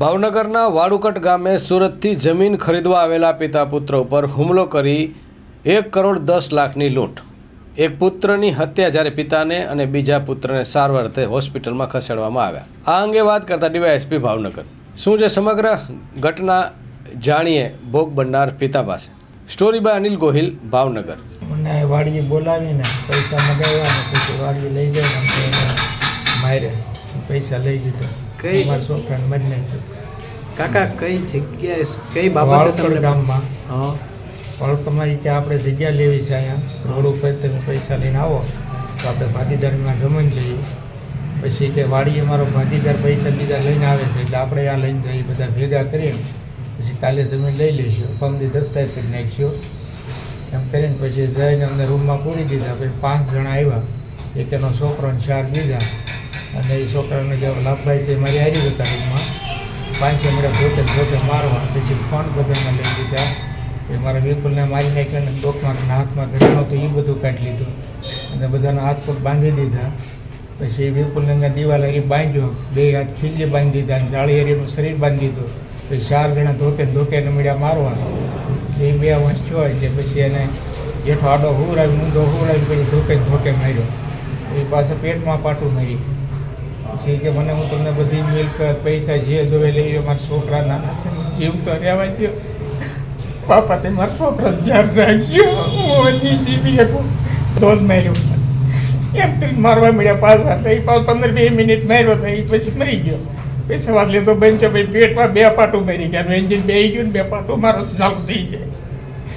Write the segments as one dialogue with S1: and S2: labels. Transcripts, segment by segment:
S1: ભાવનગરના વાડુકટ ગામે સુરતથી જમીન ખરીદવા આવેલા પિતા પુત્ર ઉપર હુમલો કરી એક કરોડ દસ લાખની લૂંટ. એક પુત્રની હત્યા જ્યારે પિતાને અને બીજા પુત્રને સારવાર અર્થે હોસ્પિટલમાં ખસેડવામાં આવ્યા. આ અંગે વાત કરતા ડીવાયએસપી ભાવનગર. શું છે સમગ્ર ઘટના જાણીએ ભોગ બનનાર પિતા પાસે? Story by Anil Gohil, Bhavnagar.
S2: બોલાવીને પૈસા મગાવ્યા લઈ માર્યા. પૈસા લઈ લીધો.
S3: કઈ-
S2: મારા છોકરાને મને નાખ્યો
S3: કાકા કઈ જગ્યાએ કઈ બાબત તમને
S2: ગામમાં.
S3: હા.
S2: વળકમાં કે આપણે જગ્યા લેવી છે અહીંયા. રોડ ઉપર તમે પૈસા લઈને આવો. તો આપણે ભાગીદારીમાં જમીન લઈએ. પછી કે વાડીએ મારો ભાગીદાર પૈસા બીજા લઈને આવે છે એટલે આપણે આ લઈને જઈએ બધા ભેગા કરીને પછી કાલે જમીન લઈ લઈશું. પમદી દસ્તાવેજ કરી નાખ્યો. એમ કરીને પછી જઈને અમને રૂમમાં પૂરી દીધા. પછી પાંચ જણા આવ્યા. એક એનો છોકરો ને ચાર બીજા. અને એ છોકરાને જે લાભભાઈ છે એ મારી હારી હતા રૂમમાં પાંચે મળે પોતે પોતે મારવા. પછી ફોન બધાને લઈ દીધા એ મારા વિપુલને મારી નાખ્યા અને ડોકમાં હાથમાં ઘરેણો તો એ બધું કાઢી લીધું. અને બધાના હાથ પગ બાંધી દીધા. પછી વિપુલને દિવાલ હરી બાંધ્યો. બે હાથ ખીલી બાંધી દીધા અને જાળી હરીનું શરીર બાંધી દીધું. પછી ચાર જણા ધોકે ધોકે મળ્યા મારવા. એ બે વંશ થયો એટલે પછી એને જેઠો આડો હુરાવી ઊંધો હુરાવી પછી ધોકે ધોકે માર્યો. એ પાછો પેટમાં પાટું મારી પછી કે મને હું તમને બધી મિલ્કત પૈસા જે જોવે લઈ ગયો મારા છોકરા નાના છે જીવ તો રહેવા ગયો પાપા તે મારા છોકરા ધ્યાન રાખજો. હું જીવી શકું. ધોધ માર્યો એમ તો મારવા મળ્યા પાછા. તો એ પાછો પંદર બે મિનિટ માર્યો તો એ પછી મરી ગયો. પછી સવાર બેન બંધ ભાઈ પેટમાં બે પાટું મરી ગયા. એન્જિન બે ગયું ને બે પાટું મારો ચાલુ થઈ જાય.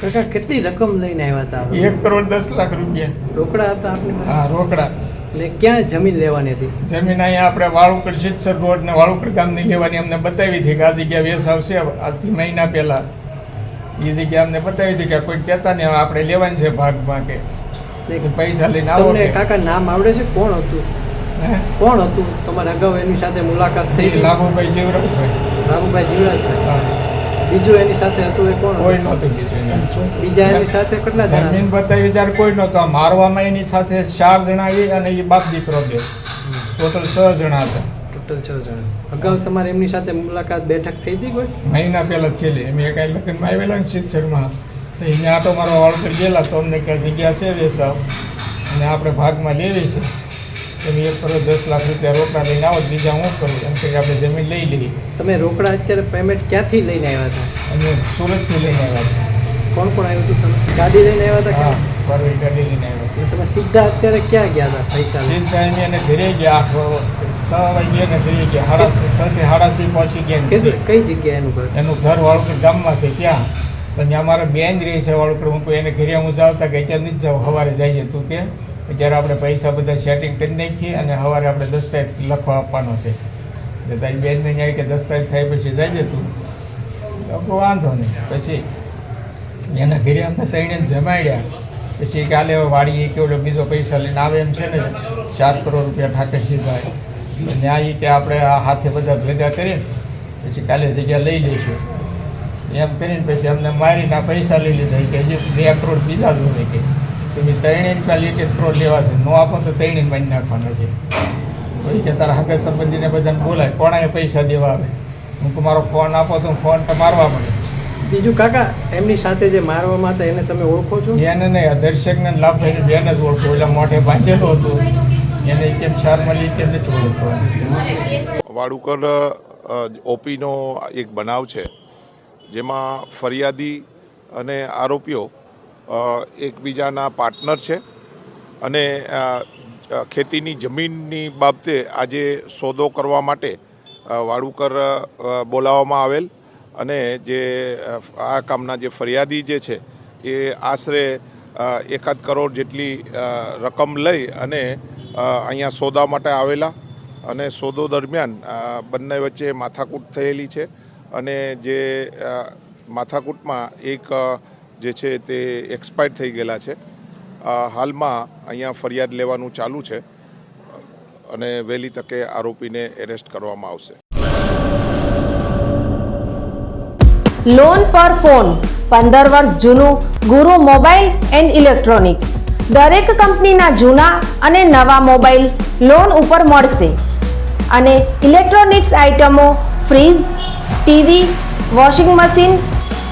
S3: કાકા કેટલી રકમ લઈને આવ્યા હતા?
S2: એક કરોડ દસ લાખ રૂપિયા.
S3: રોકડા હતા આપણે
S2: હા રોકડા.
S3: ને ક્યાં જમીન લેવાની હતી?
S2: જમીન અહીંયા આપણે વાળુકડ સિત્સર રોડ ને વાળુકડ ગામની લેવાની અમને બતાવી હતી કે આ જગ્યા વેસ આવશે આજથી મહિના પહેલા. એ જગ્યા અમને બતાવી હતી કે કોઈ કહેતા હવે આપણે લેવાની છે ભાગમાં કે. પૈસા લઈને આવો
S3: તમને કાકા નામ આવડે છે? કોણ હતું? કોણ હતું? તમારે અગાઉ એની સાથે મુલાકાત થઈ
S2: લાભુભાઈ જીવરાજભાઈ.
S3: લાભુભાઈ જીવરાજભાઈ. બીજું એની સાથે હતું એ કોણ
S2: કોઈ
S3: હતું?
S2: નહોતું કીધું
S3: બીજા એની સાથે કેટલા જણા
S2: જમીન બતાવી ત્યારે કોઈ નહોતો. મારવામાં એની સાથે ચાર જણા એ અને એ બાપ દીકરો બે. ટોટલ છ જણા હતા.
S3: ટોટલ છ જણા. અગાઉ તમારે એમની સાથે મુલાકાત બેઠક થઈ હતી કોઈ?
S2: મહિના પહેલા થયેલી. એમ એક લગ્નમાં આવેલા ને શિક્ષણમાં તો એને આટો મારો વાળકર ગયેલા તો અમને ક્યાં જગ્યા છે વેસાવ. અને આપણે ભાગમાં લેવી છે. એમ એક કરોડ દસ લાખ રૂપિયા રોકડા લઈને આવો બીજા હું કરું? એમ કે આપણે જમીન લઈ લઈએ.
S3: તમે રોકડા અત્યારે પેમેન્ટ ક્યાંથી લઈને આવ્યા હતા?
S2: અમે સુરતથી લઈને આવ્યા હતા.
S3: કોણ કોણ આવ્યું હતું તમે? ગાડી લઈને આવ્યા હતા
S2: પરવી ગાડી લઈને આવ્યા
S3: હતા. તમે સીધા અત્યારે ક્યાં ગયા હતા પૈસા
S2: સીધા એમ એને ઘરે ગયા આખો છ વાગ્યે ને ઘરે ગયા સાડા છ થી સાડા છ પહોંચી ગયા
S3: કઈ જગ્યાએ એનું ઘર?
S2: એનું ઘર વાળુકડ ગામમાં છે ક્યાં પણ અમારા મારા બેન રહી છે વાળુકડ હું એને ઘરે હું જાવતા કે અત્યારે નથી જાવ સવારે જઈએ તું કે. જ્યારે આપણે પૈસા બધા સેટિંગ કરી નાખીએ અને સવારે આપણે દસ્તાવેજ લખવા આપવાનો છે. એટલે તારી બેનને ત્યાં કે દસ્તાવેજ થાય પછી જાય જતું તો. વાંધો નહીં. પછી એના ઘરે અમને ત્રણે જમાડ્યા. પછી કાલે વાળી કે ઓલો બીજો પૈસા લઈને આવે એમ છે ને, ચાર કરોડ રૂપિયા ઠાકે સીધા. અને આ રીતે આપણે આ હાથે બધા ભેગા કરીને પછી કાલે જગ્યા લઈ લઈશું એમ કરીને પછી અમને મારીને આ પૈસા લઈ લીધા. કે હજી બે કરોડ બીજા જોવે કે. તમે ત્રણેય રૂપિયા એક એક કરોડ લેવા છે. નો આપો તો ત્રણેય મારી નાખવાના છે. પછી કે તારા હગા સંબંધીને બધાને બોલાય. કોણાએ પૈસા દેવા આવે? હું તમારો મારો ફોન આપો તો ફોન તો મારવા પડે
S3: બીજું કાકા એમની સાથે જે મારવામાં હતા એને તમે ઓળખો છો?
S2: એને નહીં આ દર્શકને લાભ થઈને બેન જ ઓળખો. એટલે મોઢે બાંધેલો હતો. એને કેમ સાર મળી કેમ નથી ઓળખો
S4: વાડુકર ઓપીનો એક બનાવ છે જેમાં ફરિયાદી અને આરોપીઓ એકબીજાના પાર્ટનર છે. અને ખેતીની જમીનની બાબતે આજે સોદો કરવા માટે વાડુકર બોલાવવામાં આવેલ. અને જે આ કામના જે ફરિયાદી જે છે, એ આશરે એકાદ કરોડ જેટલી રકમ લઈ અને અહીંયા સોદા માટે આવેલા. અને સોદો દરમિયાન બંને વચ્ચે માથાકૂટ થયેલી છે. અને જે માથાકૂટમાં એક જે છે તે એક્સપાયર થઈ ગયેલા છે. હાલમાં અહીંયા ફરિયાદ લેવાનું ચાલુ છે અને વહેલી તકે આરોપીને એરેસ્ટ કરવામાં આવશે.
S5: લોન પર ફોન પંદર વર્ષ જૂનું, ગુરુ મોબાઈલ એન્ડ ઇલેક્ટ્રોનિક્સ દરેક કંપનીના જૂના અને નવા મોબાઈલ લોન ઉપર મળશે. અને ઇલેક્ટ્રોનિક્સ આઇટમો fridge TV washing machine